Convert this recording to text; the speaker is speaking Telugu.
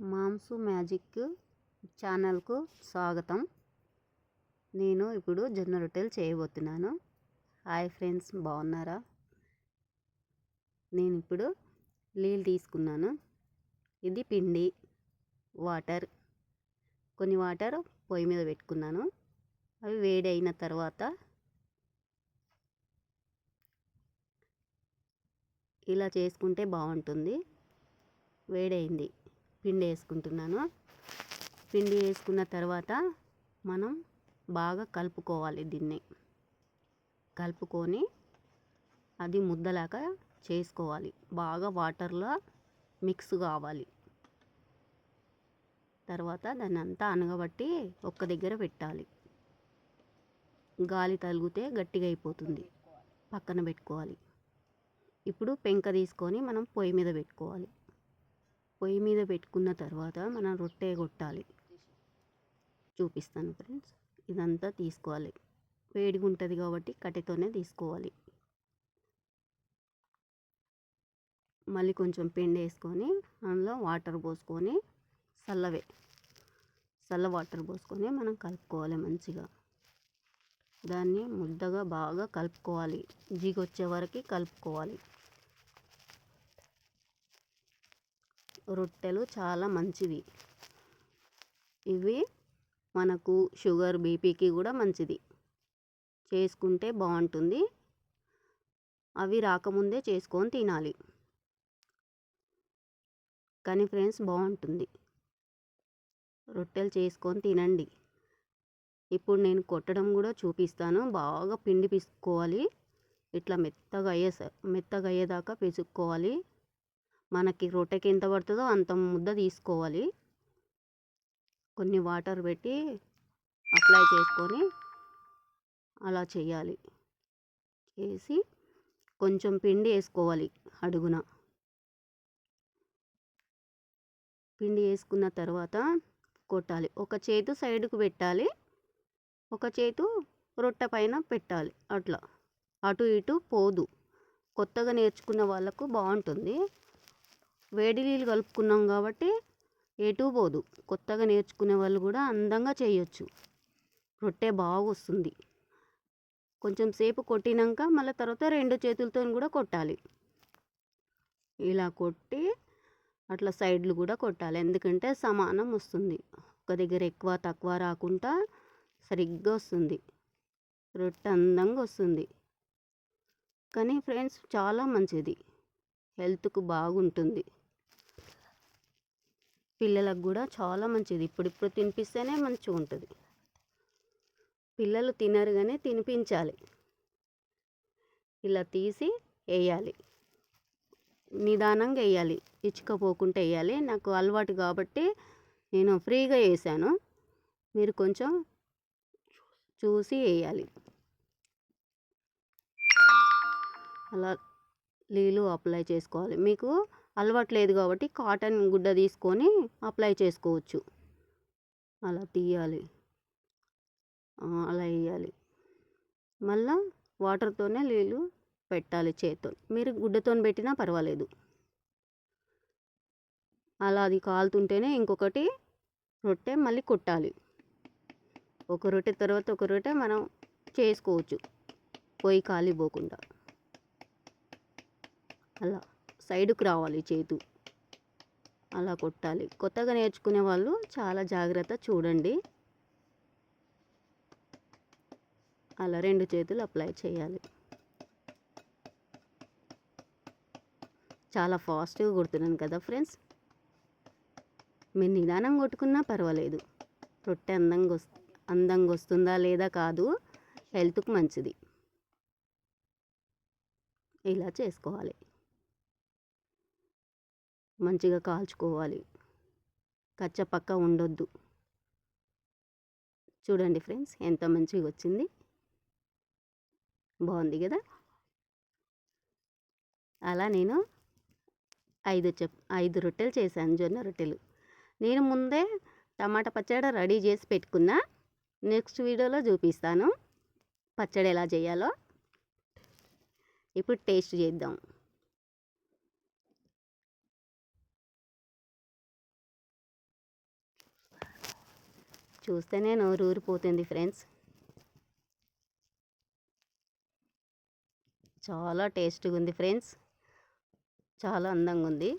మాంసు మ్యాజిక్ ఛానల్కు స్వాగతం. నేను ఇప్పుడు జొన్న రొట్టెలు చేయబోతున్నాను. హాయ్ ఫ్రెండ్స్ బాగున్నారా? నేను ఇప్పుడు నీళ్ళు తీసుకున్నాను. ఇది పిండి వాటర్. కొన్ని వాటర్ పొయ్యి మీద పెట్టుకున్నాను. అవి వేడి అయిన తర్వాత ఇలా చేసుకుంటే బాగుంటుంది. వేడైంది. పిండి వేసుకుంటున్నాను. పిండి వేసుకున్న తర్వాత మనం బాగా కలుపుకోవాలి దీన్ని. కలుపుకొని అది ముద్దలాగా చేసుకోవాలి. బాగా వాటర్లో మిక్స్ కావాలి. తర్వాత దాన్ని అంతా అనగబట్టి ఒక్క దగ్గర పెట్టాలి. గాలి తలిగితే గట్టిగా అయిపోతుంది. పక్కన పెట్టుకోవాలి. ఇప్పుడు పెంక తీసుకొని మనం పొయ్యి మీద పెట్టుకోవాలి. పొయ్యి మీద పెట్టుకున్న తర్వాత మనం రొట్టె కొట్టాలి. చూపిస్తాను ఫ్రెండ్స్. ఇదంతా తీసుకోవాలి. వేడిగా ఉంటుంది కాబట్టి కట్టెతోనే తీసుకోవాలి. మళ్ళీ కొంచెం పిండి వేసుకొని అందులో వాటర్ పోసుకొని చల్లవే చల్ల వాటర్ పోసుకొని మనం కలుపుకోవాలి మంచిగా. దాన్ని ముద్దగా బాగా కలుపుకోవాలి. జిగొచ్చే వరకు కలుపుకోవాలి. రొట్టెలు చాలా మంచివి. ఇవి మనకు షుగర్ బీపీకి కూడా మంచిది. చేసుకుంటే బాగుంటుంది. అవి రాకముందే చేసుకొని తినాలి. కానీ ఫ్రెండ్స్ బాగుంటుంది. రొట్టెలు చేసుకొని తినండి. ఇప్పుడు నేను కొట్టడం కూడా చూపిస్తాను. బాగా పిండి పిసుకోవాలి. ఇట్లా మెత్తగా అయ్యే మెత్తగా అయ్యేదాకా పిసుక్కోవాలి మనకి రొట్టెకి ఎంత పడుతుందో అంత ముద్ద తీసుకోవాలి. కొన్ని వాటర్ పెట్టి అప్లై చేసుకొని అలా చేయాలి. చేసి కొంచెం పిండి వేసుకోవాలి అడుగున. పిండి వేసుకున్న తర్వాత కొట్టాలి. ఒక చేతు సైడ్కు పెట్టాలి. ఒక చేతు రొట్టె పైన పెట్టాలి. అట్లా. అటు ఇటు పోదు. కొత్తగా నేర్చుకున్న వాళ్ళకు బాగుంటుంది. వేడి నీళ్ళు కలుపుకున్నాం కాబట్టి ఎటు పోదు. కొత్తగా నేర్చుకునే వాళ్ళు కూడా అందంగా చేయొచ్చు. రొట్టె బాగా వస్తుంది. కొంచెం సేపు కొట్టినాక మళ్ళీ తర్వాత రెండు చేతులతో కూడా కొట్టాలి. ఇలా కొట్టి అట్లా సైడ్లు కూడా కొట్టాలి. ఎందుకంటే సమానం వస్తుంది. ఒక దగ్గర ఎక్కువ తక్కువ రాకుండా సరిగ్గా వస్తుంది. రొట్టె అందంగా వస్తుంది. కానీ ఫ్రెండ్స్ చాలా మంచిది. హెల్త్కు బాగుంటుంది. పిల్లలకు కూడా చాలా మంచిది. ఇప్పుడిప్పుడు తినిపిస్తేనే మంచిగా ఉంటుంది. పిల్లలు తినరుగానే తినిపించాలి. ఇలా తీసి వేయాలి. నిదానంగా వేయాలి. ఇచ్చుకపోకుండా వేయాలి. నాకు అలవాటు కాబట్టి నేను ఫ్రీగా వేసాను. మీరు కొంచెం చూసి వేయాలి. అలా నీళ్ళు అప్లై చేసుకోవాలి. మీకు అలవాటు లేదు కాబట్టి కాటన్ గుడ్డ తీసుకొని అప్లై చేసుకోవచ్చు. అలా తీయాలి. అలా వేయాలి మళ్ళా వాటర్తోనే నీళ్ళు పెట్టాలి చేత్తో. మీరు గుడ్డతో పెట్టినా పర్వాలేదు. అలా అది కాలుతుంటేనే ఇంకొకటి రొట్టె మళ్ళీ కొట్టాలి. ఒక రొట్టె తర్వాత ఒక రొట్టె మనం చేసుకోవచ్చు. పొయ్యి కాలిపోకుండా అలా. సైడ్కి రావాలి చేతు. అలా కొట్టాలి. కొత్తగా నేర్చుకునే వాళ్ళు చాలా జాగ్రత్త చూడండి. అలా రెండు చేతులు అప్లై చేయాలి. చాలా ఫాస్ట్గా కొడుతున్నాను కదా ఫ్రెండ్స్. మీరు నిదానం కొట్టుకున్నా పర్వాలేదు. రొట్టె అందంగా వస్తు అందంగా వస్తుందా లేదా కాదు. హెల్త్కు మంచిది. ఇలా చేసుకోవాలి. మంచిగా కాల్చుకోవాలి. కచ్చపక్క ఉండొద్దు. చూడండి ఫ్రెండ్స్ ఎంత మంచిగా వచ్చింది. బాగుంది కదా? అలా నేను ఐదు చెప్ ఐదు రొట్టెలు చేశాను జొన్న రొట్టెలు. నేను ముందే టమాటా పచ్చడి రెడీ చేసి పెట్టుకున్నా. నెక్స్ట్ వీడియోలో చూపిస్తాను. పచ్చడి ఎలా చేయాలో. ఇప్పుడు టేస్ట్ చేద్దాం. చూస్తేనే నోరు ఊరిపోతుంది ఫ్రెండ్స్. చాలా టేస్ట్గా ఉంది ఫ్రెండ్స్. చాలా అందంగా ఉంది.